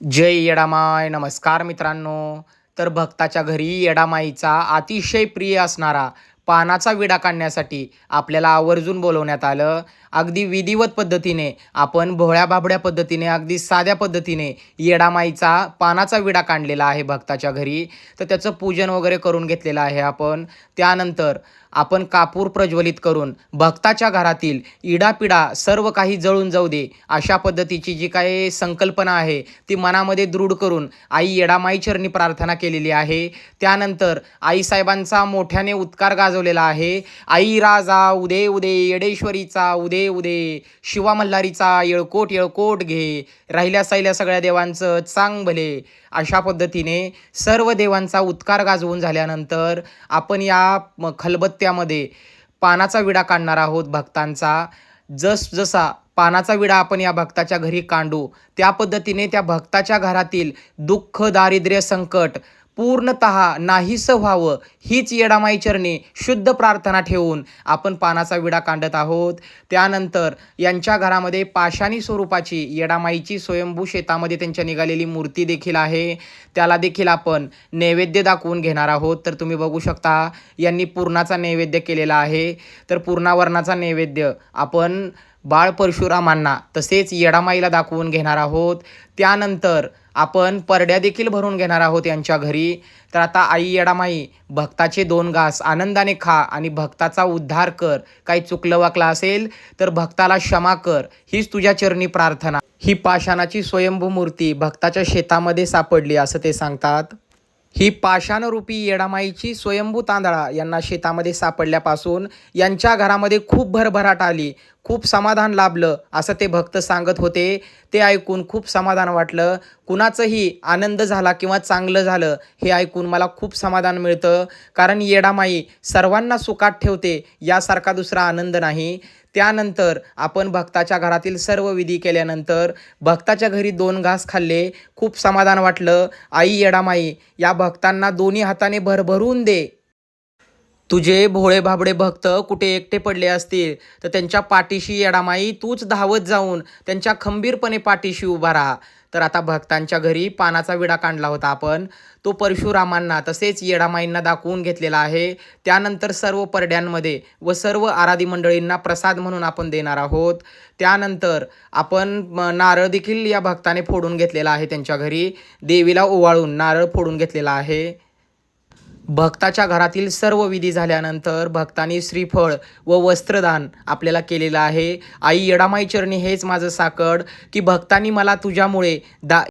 जय येडामाय. नमस्कार मित्रांनो. तर भक्ताच्या घरी येडामाईचा अतिशय प्रिय असणारा पानाचा विडा काढण्यासाठी आपल्याला आवर्जून बोलवण्यात आलं. अगदी विधिवत पद्धतीने आपण भोळ्या बाबड्या पद्धतीने अगदी साध्या पद्धतीने येडामाईचा पानाचा विडा काढलेला आहे भक्ताच्या घरी. तर त्याचं पूजन वगैरे करून घेतलेलं आहे आपण. त्यानंतर आपण कापूर प्रज्वलित करून भक्ताच्या घरातील इडापिडा सर्व काही जळून जाऊ दे अशा पद्धतीची जी काही संकल्पना आहे ती मनामध्ये दृढ करून आई येडामाई चरणी प्रार्थना केलेली आहे. त्यानंतर आईसाहेबांचा मोठ्याने उत्कार गाजवलेला आहे. आई राजा उदे उदे येडेश्वरीचा उदे उदे. शिवा मल्हारीचा येळकोट येळकोट घे. राहिल्या साहिल्या सगळ्या देवांचं चांग भले. अशा पद्धतीने सर्व देवांचा उत्कार गाजवून झाल्यानंतर आपण या खलबत्त्यामध्ये पानाचा विडा काढणार आहोत भक्तांचा. जस जसा पानाचा विडा आपण या भक्ताच्या घरी कांडू त्या पद्धतीने त्या भक्ताच्या घरातील दुःख दारिद्र्य संकट पूर्णत नाहीसं व्हावं हीच येडामाई चरणी शुद्ध प्रार्थना ठेवून आपण पानाचा विडा कांडत आहोत. त्यानंतर यांच्या घरामध्ये पाषाणी स्वरूपाची येडामाईची स्वयंभू शेतामध्ये त्यांच्या निघालेली मूर्ती देखील आहे. त्याला देखील आपण नैवेद्य दाखवून घेणार आहोत. तर तुम्ही बघू शकता यांनी पूर्णाचा नैवेद्य केलेला आहे. तर पूर्णावरणाचा नैवेद्य आपण बाळ परशुरामांना तसेच येडामाईला दाखवून घेणार आहोत. त्यानंतर आपण परड्या देखील भरून घेणार आहोत यांच्या घरी. तर आता आई येडामाई भक्ताचे दोन घास आनंदाने खा आणि भक्ताचा उद्धार कर. काही चुकलं वाकलं असेल तर भक्ताला क्षमा कर. हीच तुझ्या चरणी प्रार्थना. ही पाषाणाची स्वयंभू मूर्ती भक्ताच्या शेतामध्ये सापडली असं ते सांगतात. ही पाषाणरूपी येडामाईची स्वयंभू तांदळा यांना शेतामध्ये सापडल्यापासून यांच्या घरामध्ये खूप भरभराट आली. खूप समाधान लाभलं असं ते भक्त सांगत होते. ते ऐकून खूप समाधान वाटलं. कुणाचंही आनंद झाला किंवा चांगलं झालं हे ऐकून मला खूप समाधान मिळतं. कारण येडामाई सर्वांना सुखात ठेवते यासारखा दुसरा आनंद नाही. त्यानंतर आपण भक्ताच्या घरातील सर्व विधी केल्यानंतर भक्ताच्या घरी दोन घास खाल्ले खूप समाधान वाटलं. आई येडामाई या भक्तांना दोन्ही हाताने भरभरून दे. तुझे भोळे भाबडे भक्त कुठे एकटे पडले असतील तर त्यांच्या पाठीशी येडामाई तूच धावत जाऊन त्यांच्या खंबीरपणे पाठीशी उभा राहा. तर आता भक्तांच्या घरी पानाचा विडा काढला होता आपण. तो परशुरामांना तसेच येडामाईंना दाखवून घेतलेला आहे. त्यानंतर सर्व परड्यांमध्ये व सर्व आराधी मंडळींना प्रसाद म्हणून आपण देणार आहोत. त्यानंतर आपण नारळ देखील या भक्ताने फोडून घेतलेला आहे त्यांच्या घरी. देवीला ओवाळून नारळ फोडून घेतलेला आहे. भक्ताच्या घरातील सर्व विधी झाल्यानंतर भक्तांनी श्रीफळ व वस्त्रदान आपल्याला केलेलं आहे. आई येडामाई चरणी हेच माझं साकड की भक्तांनी मला तुझ्यामुळे दा